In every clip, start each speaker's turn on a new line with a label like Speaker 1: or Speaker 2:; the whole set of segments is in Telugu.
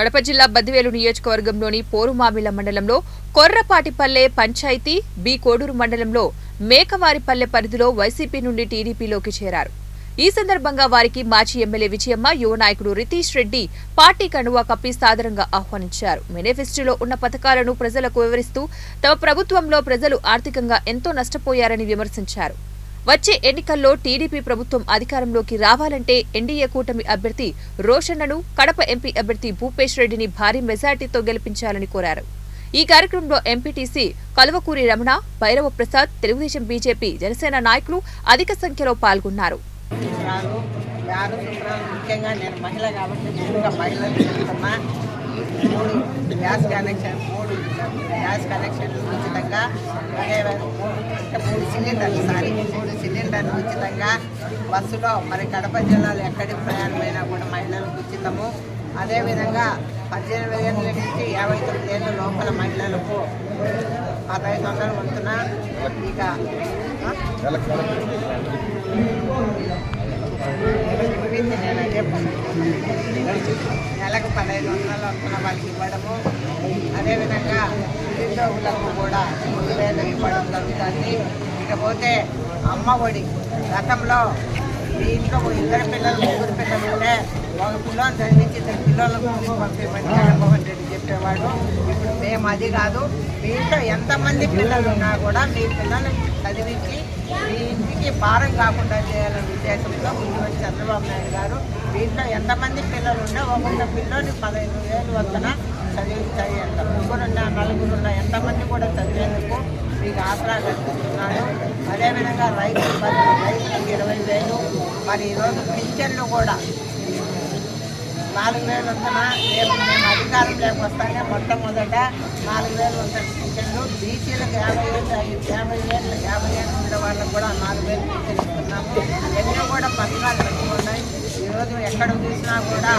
Speaker 1: కడప జిల్లా బద్దివేలు నియోజకవర్గంలోని పోరుమామిల మండలంలో కొర్రపాటిపల్లె పంచాయతీ బి కోడూరు మండలంలో మేకవారిపల్లె పరిధిలో వైసీపీ నుండి టీడీపీలోకి చేరారు. ఈ సందర్భంగా వారికి మాజీ ఎమ్మెల్యే విజయమ్మ యువ నాయకుడు రితీష్ రెడ్డి పార్టీ కండువా కప్పి సాదరంగా ఆహ్వానించారు. మేనిఫెస్టోలో ఉన్న పథకాలను ప్రజలకు వివరిస్తూ తమ ప్రభుత్వంలో ప్రజలు ఆర్థికంగా ఎంతో నష్టపోయారని విమర్శించారు. వచ్చే ఎన్నికల్లో టీడీపీ ప్రభుత్వం అధికారంలోకి రావాలంటే ఎన్డీఏ కూటమి అభ్యర్థి రోషన్నను కడప ఎంపీ అభ్యర్థి భూపేష్ రెడ్డిని భారీ మెజార్టీతో గెలిపించాలని కోరారు. ఈ కార్యక్రమంలో ఎంపీటీసీ కలువకూరి రమణ భైరవ ప్రసాద్ తెలుగుదేశం బీజేపీ జనసేన నాయకులు అధిక సంఖ్యలో పాల్గొన్నారు.
Speaker 2: ముఖ్యంగా నేను మహిళ కాబట్టి ముందుగా మహిళలు చెప్తున్నా మూడు గ్యాస్ కనెక్షన్ మూడు గ్యాస్ కనెక్షన్ ఉచితంగా. మూడు సిలిండర్లు సారీ మూడు సిలిండర్లు ఉచితంగా. బస్సులో మరి కడప జిల్లాలో ఎక్కడికి ప్రయాణమైనా కూడా మహిళలకు ఉచితము. అదేవిధంగా పద్దెనిమిది ఏళ్ళ నుంచి యాభై తొమ్మిది ఏళ్ళ లోపల మహిళలకు పదహైదు వందలు వంతున ఇక? నెలకు పదహైదు వందలు అనుకున్న వాళ్ళకి ఇవ్వడము. అదేవిధంగా నిరుద్యోగులకు కూడా మూడు వేలు ఇవ్వడం జరుగుతుంది. ఇకపోతే అమ్మ ఒడి గతంలో మీ ఇంట్లో ఇద్దరు పిల్లలు ముగ్గురు పిల్లలు ఉంటే ఒక పిల్లలు చదివించి ఇద్దరు పిల్లలకు పంపించమని జగన్మోహన్ రెడ్డి చెప్పేవాడు. మేము అది కాదు. మీ ఇంట్లో ఎంతమంది పిల్లలు ఉన్నా కూడా మీ పిల్లల్ని చదివించి మీ ఇంటికి భారం కాకుండా చేయాలనే ఉద్దేశంతో ముఖ్యమంత్రి చంద్రబాబు నాయుడు గారు దీంట్లో ఎంతమంది పిల్లలు ఉంటే ఒక్కొక్క పిల్లోని పదహైదు వేలు వద్దన చదివించాయి ఎంత ముగ్గురున్న నలుగురున్న ఎంతమంది కూడా చదివేందుకు మీకు ఆసరా కల్పిస్తున్నాడు అదేవిధంగా రైతు రైతులకు ఇరవై వేలు మరి ఈరోజు పింఛన్లు కూడా నాలుగు వేలు ఉంటున్నా రేపు మేము అధికారంలోకి వస్తానే మొట్టమొదట నాలుగు వేలు ఉంటుంది పింఛన్లు బీసీలకు యాభై ఏళ్ళు ఐదు యాభై ఏళ్ళు యాభై ఏళ్ళు ఉండే వాళ్ళకు కూడా నాలుగు వేలు పింఛన్ ఇస్తున్నాము ఎన్నో కూడా పథకాలు పెట్టుకున్నాయి. ఈరోజు ఎక్కడ చూసినా కూడా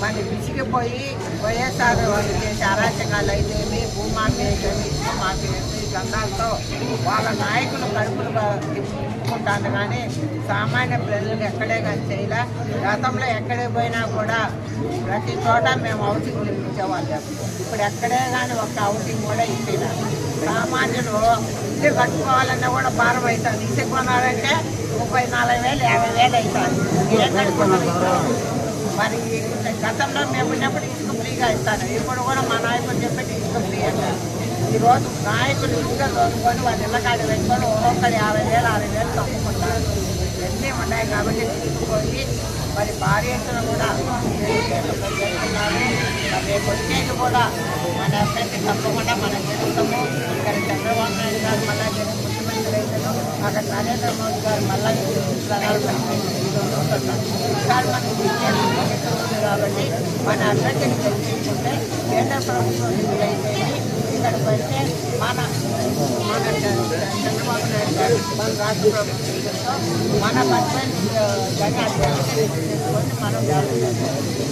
Speaker 2: మన విసిగిపోయి వైఎస్ఆర్ వాళ్ళు చేసే అరాచకాలు అయితేమి భూమాఫీ అయితేమి మాఫీ అయితే ఈ గంధాలతో వాళ్ళ నాయకులు కడుపులు తిప్పుకుంటాను కానీ సామాన్య ప్రజలకు ఎక్కడే కానీ చేయలే. గతంలో ఎక్కడే పోయినా కూడా ప్రతి చోట మేము ఔటింగ్ ఇచ్చేవాళ్ళం ఇప్పుడు ఎక్కడే కానీ ఒక ఔటింగ్ కూడా ఇచ్చిన సామాన్యులు ఇల్లు కట్టుకోవాలన్నా కూడా భారం అవుతుంది. ఇసుక కొనాలంటే ముప్పై నాలుగు వేలు యాభై వేలు అవుతుంది ఏం కట్టుకున్నాం మరి గతంలో మేము ఉన్నప్పుడు ఇసుక ఫ్రీగా ఇస్తాను. ఇప్పుడు కూడా మా నాయకుడు చెప్పేది ఇసుక ఫ్రీ అంటారు. ఈరోజు నాయకులు ఇంకా రోజుకొని వాళ్ళ ఇళ్ళకాడ పెట్టుకొని ఒక్కొక్కరు యాభై వేలు అరవై వేలు తప్పుకుంటారు. ఇవన్నీ ఉన్నాయి కాబట్టి తీసుకుపోయి మరి భార్యను కూడా రేపు వచ్చేది కూడా మన అభ్యర్థి తప్పకుండా మనం గెలుస్తాము ఇక్కడ చంద్రబాబు నాయుడు గారు మళ్ళా ముఖ్యమంత్రి అయితే అక్కడ నరేంద్ర మోదీ గారు మళ్ళా ఈసారి మనం విజయం కాబట్టి మన అభ్యర్థిని గెలిపించుకుంటే కేంద్ర ప్రభుత్వం నిధులైతే ఇక్కడికి వస్తే మన మన చంద్రబాబు నాయుడు గారు మన రాష్ట్ర ప్రభుత్వం మన పర్సెంట్ జగన్ అభ్యర్థిని మనం డెవలప్ చేస్తాం